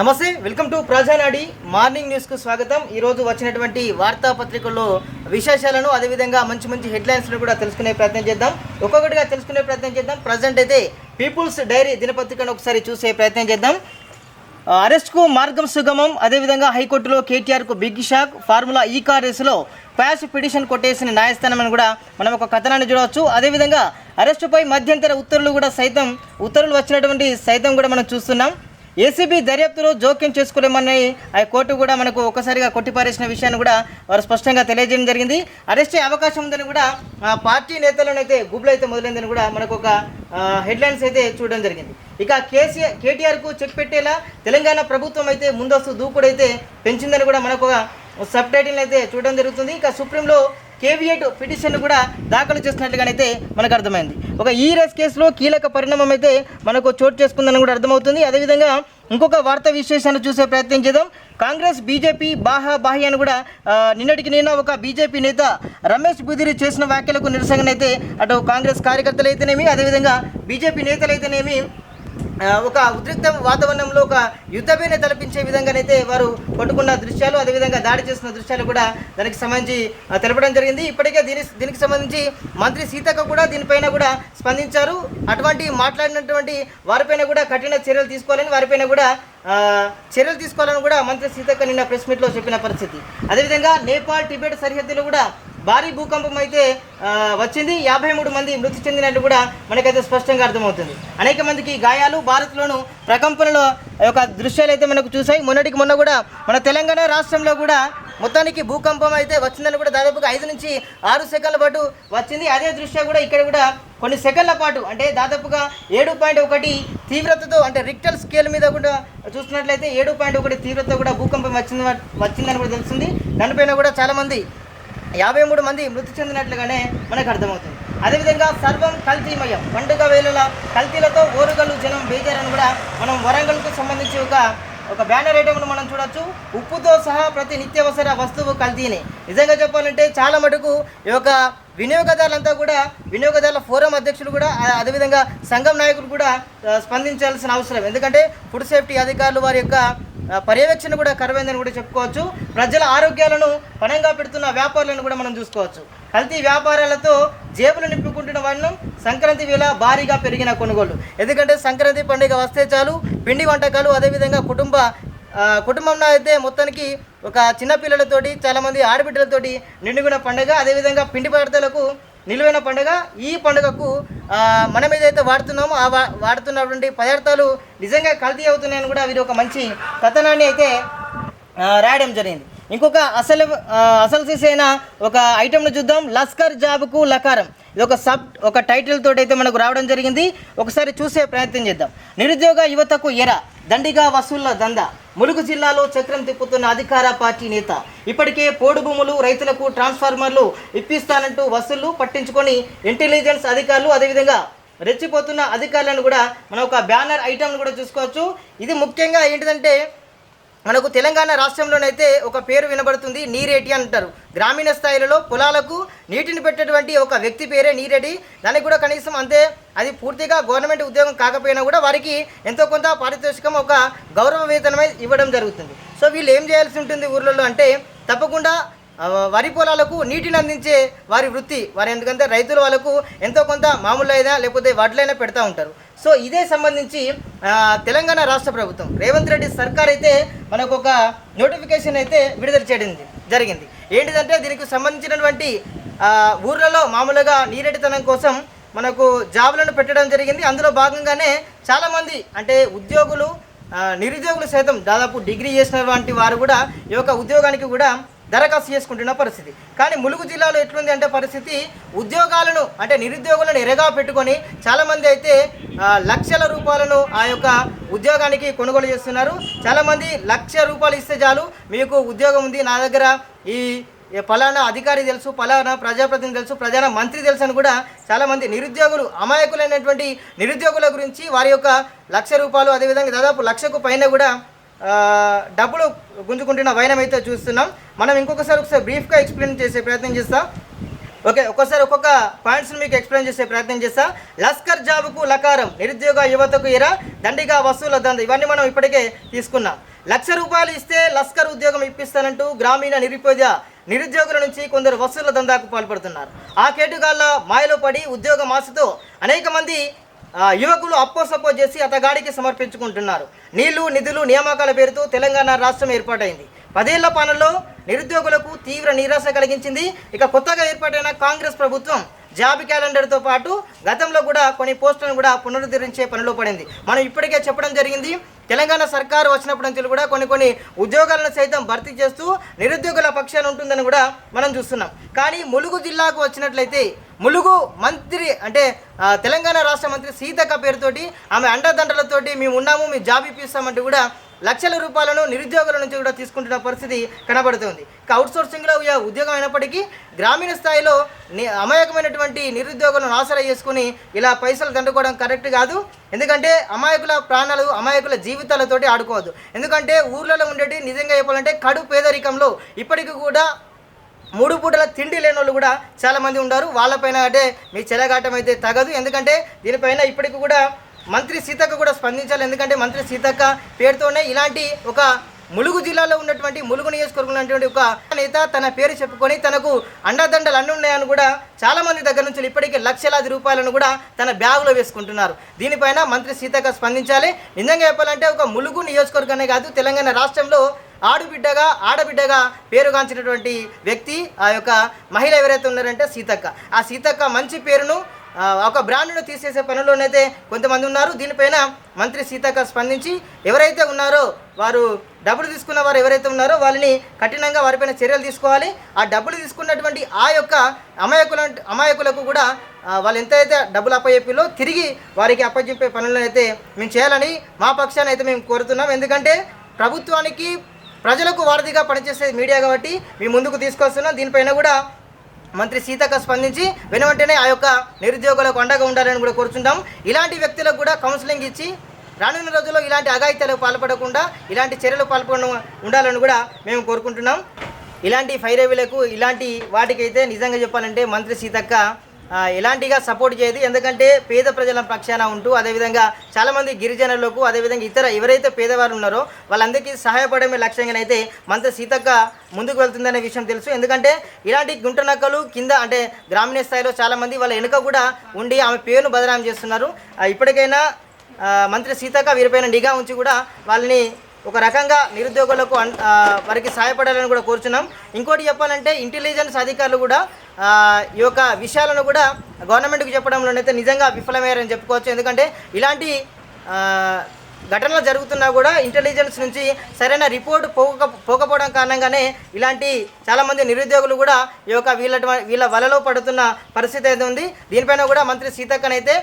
నమస్తే welcome to ప్రజానాడి. Morning న్యూస్కు స్వాగతం. ఈరోజు వచ్చినటువంటి వార్తాపత్రికల్లో విశేషాలను అదేవిధంగా మంచి మంచి హెడ్లైన్స్ను కూడా తెలుసుకునే ప్రయత్నం చేద్దాం. ఒక్కొక్కటిగా తెలుసుకునే ప్రయత్నం చేద్దాం. ప్రజెంట్ అయితే పీపుల్స్ డైరీ దినపత్రికను ఒకసారి చూసే ప్రయత్నం చేద్దాం. అరెస్ట్కు మార్గం సుగమం అదేవిధంగా హైకోర్టులో కేటీఆర్కు big shock formula E car రేసులో క్వాష్ పిటిషన్ కొట్టేసిన న్యాయస్థానం అని కూడా మనం ఒక కథనాన్ని చూడవచ్చు. అదేవిధంగా అరెస్టుపై మధ్యంతర ఉత్తర్వులు కూడా సైతం ఉత్తర్వులు వచ్చినటువంటి సైతం కూడా మనం చూస్తున్నాం. ఏసీబీ దర్యాప్తులో జోక్యం చేసుకోలేమని ఆ కోర్టు కూడా మనకు ఒక్కసారిగా కొట్టిపారేసిన విషయాన్ని కూడా వారు స్పష్టంగా తెలియజేయడం జరిగింది. అరెస్ట్ అయ్యే అవకాశం ఉందని కూడా ఆ పార్టీ నేతలను అయితే గుబులు అయితే మొదలైందని కూడా మనకు ఒక హెడ్లైన్స్ అయితే చూడడం జరిగింది. ఇక కేసీఆర్ కేటీఆర్కు చెక్ పెట్టేలా తెలంగాణ ప్రభుత్వం అయితే ముందస్తు దూకుడైతే పెంచిందని కూడా మనకు ఒక సబ్ టైటిల్ అయితే చూడడం జరుగుతుంది. ఇక సుప్రీంలో కేవియట్ పిటిషన్ కూడా దాఖలు చేసినట్లుగానైతే మనకు అర్థమైంది. ఒక ఈ రేస్ కేసులో కీలక పరిణామం అయితే మనకు చోటు చేసుకుందని కూడా అర్థమవుతుంది. అదేవిధంగా ఇంకొక వార్తా విశేషాన్ని చూసే ప్రయత్నం చేద్దాం. కాంగ్రెస్ బీజేపీ బాహా బాహి అని కూడా నిన్నటికి నిన్న ఒక బీజేపీ నేత రమేష్ బుదిరి చేసిన వ్యాఖ్యలకు నిరసనైతే అటు కాంగ్రెస్ కార్యకర్తలు అయితేనేమి అదేవిధంగా బీజేపీ నేతలు అయితేనేమి ఒక ఉద్రిక్త వాతావరణంలో ఒక యుద్ధమేనే తలపించే విధంగానైతే వారు పట్టుకున్న దృశ్యాలు అదేవిధంగా దాడి చేసిన దృశ్యాలు కూడా దానికి సంబంధించి తెలపడం జరిగింది. ఇప్పటికే దీని దీనికి సంబంధించి మంత్రి సీతక్క కూడా దీనిపైన కూడా స్పందించారు. అటువంటి మాట్లాడినటువంటి వారిపైన కూడా కఠిన చర్యలు తీసుకోవాలని వారిపైన కూడా చర్యలు తీసుకోవాలని కూడా మంత్రి సీతక్క నిన్న ప్రెస్ మీట్లో చెప్పిన పరిస్థితి. అదేవిధంగా నేపాల్ టిబెట్ సరిహద్దులో కూడా భారీ భూకంపం అయితే వచ్చింది. యాభై మూడు మంది మృతి చెందినట్టు కూడా మనకైతే స్పష్టంగా అర్థమవుతుంది. అనేక మందికి గాయాలు భారత్లోను ప్రకంపనలో యొక్క దృశ్యాలు అయితే మనకు చూసాయి మొన్నటికి మొన్న కూడా మన తెలంగాణ రాష్ట్రంలో కూడా మొత్తానికి భూకంపం అయితే వచ్చిందని కూడా దాదాపుగా ఐదు నుంచి ఆరు సెకండ్ల పాటు వచ్చింది. అదే దృశ్యం కూడా ఇక్కడ కూడా కొన్ని సెకండ్ల పాటు అంటే దాదాపుగా ఏడు పాయింట్ ఒకటి తీవ్రతతో అంటే రిక్టల్ స్కేల్ మీద కూడా చూసినట్లయితే ఏడు పాయింట్ ఒకటి తీవ్రత కూడా భూకంపం వచ్చింది వచ్చిందని కూడా తెలుస్తుంది. దానిపైన కూడా చాలామంది యాభై మూడు మంది మృతి చెందినట్లుగానే మనకు అర్థమవుతుంది. అదేవిధంగా సర్వం కల్తీమయం. పండుగ వేళల కల్తీలతో ఓరుగలు జనం బేజారని కూడా మనం వరంగల్కు సంబంధించి ఒక ఒక బ్యానర్ ఐటమ్ను మనం చూడొచ్చు. ఉప్పుతో సహా ప్రతి నిత్యావసర వస్తువు కల్తీని. నిజంగా చెప్పాలంటే చాలా మటుకు ఈ యొక్క వినియోగదారులంతా కూడా వినియోగదారుల ఫోరం అధ్యక్షులు కూడా అదేవిధంగా సంఘం నాయకులు కూడా స్పందించాల్సిన అవసరం. ఎందుకంటే ఫుడ్ సేఫ్టీ అధికారులు వారి యొక్క పర్యవేక్షణ కూడా కరవైందని కూడా చెప్పుకోవచ్చు. ప్రజల ఆరోగ్యాలను పణంగా పెడుతున్న వ్యాపారులను కూడా మనం చూసుకోవచ్చు. కల్తీ వ్యాపారాలతో జేబులు నింపుకుంటున్న వాళ్ళను సంక్రాంతి వేళ భారీగా పెరిగిన కొనుగోలు. ఎందుకంటే సంక్రాంతి పండుగ వస్తే చాలు పిండి వంటకాలు అదేవిధంగా కుటుంబ కుటుంబంలో అయితే మొత్తానికి ఒక చిన్న పిల్లలతోటి చాలామంది ఆడబిడ్డలతోటి నిండుకున్న పండుగ. అదేవిధంగా పిండి పదార్థాలకు నిలువైన పండుగ. ఈ పండుగకు మనం ఏదైతే వాడుతున్నామో ఆ వాడుతున్నటువంటి పదార్థాలు నిజంగా కల్తీ అవుతున్నాయని కూడా వీరు ఒక మంచి కథనాన్ని అయితే రాయడం జరిగింది. ఇంకొక అసలు అసలు తీసైన ఒక ఐటెంను చూద్దాం. లస్కర్ జాబ్కు లకారం. ఇది ఒక సబ్ ఒక టైటిల్ తోటి అయితే మనకు రావడం జరిగింది. ఒకసారి చూసే ప్రయత్నం చేద్దాం. నిరుద్యోగ యువతకు ఎర దండిగా వసూళ్ళ దంద. ములుగు జిల్లాలో చక్రం తిప్పుతున్న అధికార పార్టీ నేత. ఇప్పటికే పోడు భూములు రైతులకు ట్రాన్స్ఫార్మర్లు ఇప్పిస్తానంటూ వసూళ్ళు పట్టించుకొని ఇంటెలిజెన్స్ అధికారులు అదేవిధంగా రెచ్చిపోతున్న అధికారులను కూడా మనం ఒక బ్యానర్ ఐటమ్ను కూడా చూసుకోవచ్చు. ఇది ముఖ్యంగా ఏంటిదంటే మనకు తెలంగాణ రాష్ట్రంలోనైతే ఒక పేరు వినబడుతుంది నీరేటి అంటారు. గ్రామీణ స్థాయిలలో పొలాలకు నీటిని పెట్టేటువంటి ఒక వ్యక్తి పేరే నీరెడ్డి. దానికి కూడా కనీసం అంతే అది పూర్తిగా గవర్నమెంట్ ఉద్యోగం కాకపోయినా కూడా వారికి ఎంతో కొంత పారితోషికం ఒక గౌరవ వేతనమై ఇవ్వడం జరుగుతుంది. సో వీళ్ళు ఏం చేయాల్సి ఉంటుంది ఊర్లలో అంటే తప్పకుండా వరి పొలాలకు నీటిని అందించే వారి వృత్తి. వారు ఎందుకంటే రైతుల వాళ్ళకు ఎంతో కొంత మామూలు అయినా లేకపోతే వడ్లైనా పెడతా ఉంటారు. సో ఇదే సంబంధించి తెలంగాణ రాష్ట్ర ప్రభుత్వం రేవంత్ రెడ్డి సర్కార్ అయితే మనకు ఒక నోటిఫికేషన్ అయితే విడుదల చేయడం జరిగింది. ఏంటిదంటే దీనికి సంబంధించినటువంటి ఊర్లలో మామూలుగా నీరెడితనం కోసం మనకు జాబులను పెట్టడం జరిగింది. అందులో భాగంగానే చాలామంది అంటే ఉద్యోగులు నిరుద్యోగులు సైతం దాదాపు డిగ్రీ చేసినటువంటి వారు కూడా ఈ యొక్క ఉద్యోగానికి కూడా దరఖాస్తు చేసుకుంటున్న పరిస్థితి. కానీ ములుగు జిల్లాలో ఎట్లుంది అంటే పరిస్థితి ఉద్యోగాలను అంటే నిరుద్యోగులను ఎరగా పెట్టుకొని చాలామంది అయితే లక్షల రూపాయలను ఆ యొక్క ఉద్యోగానికి కొనుగోలు చేస్తున్నారు. చాలామంది లక్ష రూపాయలు ఇస్తే చాలు మీకు ఉద్యోగం ఉంది నా దగ్గర ఈ ఫలానా అధికారి తెలుసు ఫలానా ప్రజాప్రతినిధి తెలుసు ప్రధాన మంత్రి తెలుసు అని కూడా చాలామంది నిరుద్యోగులు అమాయకులైనటువంటి నిరుద్యోగుల గురించి వారి యొక్క లక్ష రూపాయలు అదేవిధంగా దాదాపు లక్షకు పైన కూడా డబ్బులు గుంజుకుంటున్న వైనం అయితే చూస్తున్నాం. మనం ఇంకొకసారి ఒకసారి బ్రీఫ్గా ఎక్స్ప్లెయిన్ చేసే ప్రయత్నం చేస్తాం. ఓకే ఒక్కోసారి ఒక్కొక్క పాయింట్స్ మీకు ఎక్స్ప్లెయిన్ చేసే ప్రయత్నం చేస్తా. లస్కర్ జాబుకు లకారం నిరుద్యోగ యువతకు ఇరా దండిగా వసూల దంద ఇవన్నీ మనం ఇప్పటికే తీసుకున్నాం. లక్ష రూపాయలు ఇస్తే లస్కర్ ఉద్యోగం ఇప్పిస్తానంటూ గ్రామీణ నిరుపేద నిరుద్యోగుల నుంచి కొందరు వసూల దందాకు పాల్పడుతున్నారు. ఆ కేటుగాళ్ళ మాయలో పడి ఉద్యోగం ఆశతో అనేక మంది యువకులు అప్పోసప్పో చేసి అతగాడికి సమర్పించుకుంటున్నారు. నీళ్ళు నిధులు నియామకాల పేరుతో తెలంగాణ రాష్ట్రం ఏర్పాటైంది. పదేళ్ళ పాలనలో నిరుద్యోగులకు తీవ్ర నిరాశ కలిగించింది. ఇక కొత్తగా ఏర్పాటైన కాంగ్రెస్ ప్రభుత్వం జాబ్ క్యాలెండర్తో పాటు గతంలో కూడా కొన్ని పోస్టులను కూడా పునరుద్ధరించే పనిలో పడింది. మనం ఇప్పటికే చెప్పడం జరిగింది తెలంగాణ సర్కారు వచ్చినప్పటి నుంచి కూడా కొన్ని కొన్ని ఉద్యోగాలను సైతం భర్తీ చేస్తూ నిరుద్యోగుల పక్షాన ఉంటుందని కూడా మనం చూస్తున్నాం. కానీ ములుగు జిల్లాకు వచ్చినట్లయితే ములుగు మంత్రి అంటే తెలంగాణ రాష్ట్ర మంత్రి సీతక్క పేరుతోటి ఆమె అండదండలతోటి మేము ఉన్నాము మీ జాబ్ ఇప్పిస్తామంటూ కూడా లక్షల రూపాయలను నిరుద్యోగుల నుంచి కూడా తీసుకుంటున్న పరిస్థితి కనబడుతుంది. ఇక అవుట్ సోర్సింగ్లో ఉద్యోగం అయినప్పటికీ గ్రామీణ స్థాయిలో అమాయకమైనటువంటి నిరుద్యోగులను ఆసరా చేసుకుని ఇలా పైసలు దండుకోవడం కరెక్ట్ కాదు. ఎందుకంటే అమాయకుల ప్రాణాలు అమాయకుల జీవితాలతోటి ఆడుకోవద్దు. ఎందుకంటే ఊర్లలో ఉండేటి నిజంగా చెప్పాలంటే కడు పేదరికంలో ఇప్పటికీ కూడా మూడు పూటల తిండి లేని వాళ్ళు కూడా చాలామంది ఉన్నారు వాళ్ళపైన అంటే మీ చెలగాటం అయితే తగదు. ఎందుకంటే దీనిపైన ఇప్పటికి కూడా మంత్రి సీతక్క కూడా స్పందించాలి. ఎందుకంటే మంత్రి సీతక్క పేరుతోనే ఇలాంటి ఒక ములుగు జిల్లాలో ఉన్నటువంటి ములుగు నియోజకవర్గంలో ఉన్నటువంటి ఒక నేత తన పేరు చెప్పుకొని తనకు అండదండలు అన్ని ఉన్నాయని కూడా చాలా మంది దగ్గర నుంచి ఇప్పటికీ లక్షలాది రూపాయలను కూడా తన బ్యాగులో వేసుకుంటున్నారు. దీనిపైన మంత్రి సీతక్క స్పందించాలి. నిజంగా చెప్పాలంటే ఒక ములుగు నియోజకవర్గమే కాదు తెలంగాణ రాష్ట్రంలో ఆడుబిడ్డగా ఆడబిడ్డగా పేరుగాంచినటువంటి వ్యక్తి ఆ యొక్క మహిళ ఎవరైతే ఉన్నారంటే సీతక్క. ఆ సీతక్క మంచి పేరును ఒక బ్రాండ్ను తీసేసే పనిలోనైతే కొంతమంది ఉన్నారు. దీనిపైన మంత్రి సీతక్క స్పందించి ఎవరైతే ఉన్నారో వారు డబ్బులు తీసుకున్న వారు ఎవరైతే ఉన్నారో వాళ్ళని కఠినంగా వారిపైన చర్యలు తీసుకోవాలి. ఆ డబ్బులు తీసుకున్నటువంటి ఆ యొక్క అమాయకుల అమాయకులకు కూడా వాళ్ళు ఎంతైతే డబ్బులు అప్పచెప్పిలో తిరిగి వారికి అప్పచెప్పే పనులను అయితే మేము చేయాలని మా పక్షాన్ని అయితే మేము కోరుతున్నాం. ఎందుకంటే ప్రభుత్వానికి ప్రజలకు వారధిగా పనిచేసే మీడియా కాబట్టి మేము ముందుకు తీసుకొస్తున్నాం. దీనిపైన కూడా మంత్రి సీతక్క స్పందించి వెనువెంటనే ఆ యొక్క నిరుద్యోగులకు అండగా ఉండాలని కూడా కోరుచుంటాం. ఇలాంటి వ్యక్తులకు కూడా కౌన్సిలింగ్ ఇచ్చి రానున్న రోజుల్లో ఇలాంటి అఘాయిత్యాలకు పాల్పడకుండా ఇలాంటి చర్యలు పాల్పడ ఉండాలని కూడా మేము కోరుకుంటున్నాం. ఇలాంటి ఫైరవీలకు ఇలాంటి వాటికైతే నిజంగా చెప్పాలంటే మంత్రి సీతక్క ఎలాంటిగా సపోర్ట్ చేయదు. ఎందుకంటే పేద ప్రజల పక్షాన ఉంటూ అదేవిధంగా చాలామంది గిరిజనులకు అదేవిధంగా ఇతర ఎవరైతే పేదవారు ఉన్నారో వాళ్ళందరికీ సహాయపడమే లక్ష్యంగానైతే మంత్రి సీతక్క ముందుకు వెళ్తుందనే విషయం తెలుసు. ఎందుకంటే ఇలాంటి గుంటనక్కలు కింద అంటే గ్రామీణ స్థాయిలో చాలామంది వాళ్ళ వెనుక కూడా ఉండి ఆమె పేరును బదనాం చేస్తున్నారు. ఇప్పటికైనా మంత్రి సీతక్క వీరిపైన నిఘా ఉంచి కూడా వాళ్ళని ఒక రకంగా నిరుద్యోగులకు వారికి సహాయపడాలని కూడా కోరుచున్నాం. ఇంకోటి చెప్పాలంటే ఇంటెలిజెన్స్ అధికారులు కూడా ఈ యొక్క విషయాలను కూడా గవర్నమెంట్కి చెప్పడంలోనైతే నిజంగా విఫలమయ్యారని చెప్పుకోవచ్చు. ఎందుకంటే ఇలాంటి ఘటనలు జరుగుతున్నా కూడా ఇంటెలిజెన్స్ నుంచి సరైన రిపోర్ట్ పోక పోకపోవడం కారణంగానే ఇలాంటి చాలామంది నిరుద్యోగులు కూడా ఈ యొక్క వీళ్ళ వీళ్ళ వలలో పడుతున్న పరిస్థితి అయితే ఉంది. దీనిపైన కూడా మంత్రి సీతక్కనైతే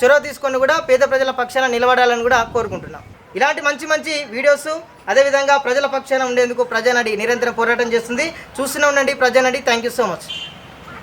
చొరవ తీసుకొని కూడా పేద ప్రజల పక్షాన నిలబడాలని కూడా కోరుకుంటున్నాం. ఇలాంటి మంచి మంచి వీడియోస్ అదేవిధంగా ప్రజల పక్షాన ఉండేందుకు ప్రజానడి నిరంతరం పోరాటం చేస్తుంది. చూస్తూనే ఉండండి ప్రజానడి. Thank you so much.